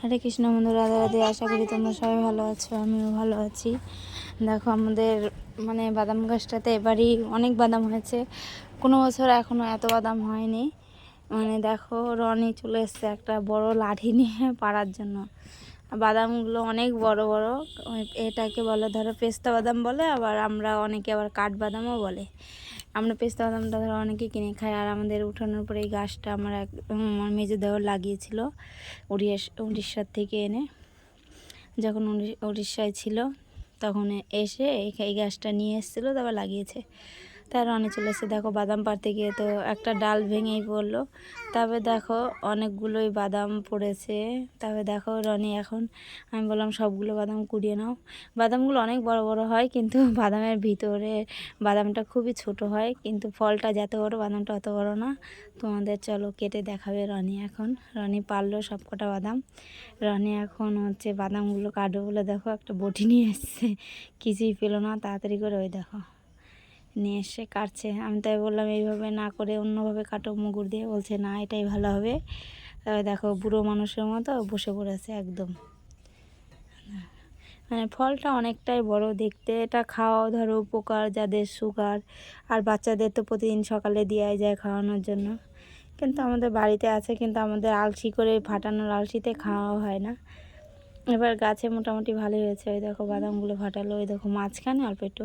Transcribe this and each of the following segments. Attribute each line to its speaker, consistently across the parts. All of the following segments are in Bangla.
Speaker 1: হরে কৃষ্ণ বন্ধু রাধা রাধে, আশা করি তোমরা সবাই ভালো আছো, আমিও ভালো আছি। দেখো, আমাদের মানে বাদাম গাছটাতে এবারই অনেক বাদাম হয়েছে। কোনো বছর এখনও এত বাদাম হয়নি। মানে দেখো, রনি চলে এসছে একটা বড় লাঠি নিয়ে পাড়ার জন্য। বাদামগুলো অনেক বড় বড় এটাকে বলে, ধরো পেস্তা বাদাম বলে, আবার আমরা অনেকে আবার কাঠবাদামও বলে। আমরা পেস্তা বাদামটা ধরো অনেকে কিনে খাই আর আমাদের উঠানোর পরে এই গাছটা আমার এক আমার মেজো দেওয়ার লাগিয়েছিল উড়িয়াস, উড়িষ্যার থেকে এনে। যখন উড়ি- উড়িষ্যায় ছিল, তখন এসে এই গাছটা নিয়ে এসেছিল, তারপর লাগিয়েছে। তার অনেক চলে এসে দেখো, বাদাম পাড়তে গিয়ে তো একটা ডাল ভেঙেই পড়ল। তবে দেখো, অনেকগুলোই বাদাম পড়েছে। তবে দেখো, রনি, এখন আমি বললাম, সবগুলো বাদাম কুড়িয়ে নাও। বাদামগুলো অনেক বড় বড় হয়, কিন্তু বাদামের ভিতরে বাদামটা খুবই ছোট হয়। কিন্তু ফলটা যত বড়, বাদামটা অত বড় না। তোমাদের চলো, কেটে দেখাবে রনি এখন। রনি পারল সব কটা বাদাম। রনি এখন হচ্ছে বাদামগুলো কাটবে বলে দেখো, একটা বটি নিয়ে এসছে। কিছুই পেল না, তাড়াতাড়ি করে ওই দেখো। নিয়ে এসে কাটছে। আমি তাই বললাম, এইভাবে না করে অন্যভাবে কাটো, মুগুর দিয়ে। বলছে, না, এটাই ভালো হবে। তবে দেখো, বুড়ো মানুষের মতো বসে পড়েছে একদম। মানে ফলটা অনেকটাই বড় দেখতে। এটা খাওয়াও ধরো উপকার, যাদের সুগার। আর বাচ্চাদের তো প্রতিদিন সকালে দেওয়াই যায় খাওয়ানোর জন্য। কিন্তু আমাদের বাড়িতে আছে, কিন্তু আমাদের আলসি করে ফাটানোর আলসিতে খাওয়া হয় না। এবার গাছে মোটামুটি ভালোই হয়েছে। ওই দেখো বাদামগুলো ফাটালো, ওই দেখো মাঝখানে অল্প একটু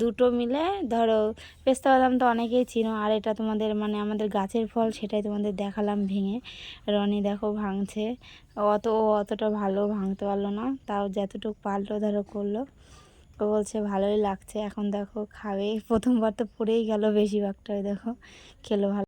Speaker 1: দুটো মিলে ধরো পেস্তা বাদাম তো অনেকেই চিনো, আর এটা তোমাদের মানে আমাদের গাছের ফল সেটাই তোমাদের দেখালাম ভেঙে। রনি দেখো ভাঙছে, অত ও অতটা ভালো ভাঙতে পারল না, তাও যতটুকু পারল ধরো করল। ও বলছে ভালোই লাগছে, এখন দেখো খাবে, প্রথমবার তো পড়েই গেল বেশিরভাগটা ওই দেখো, খেলো ভালো।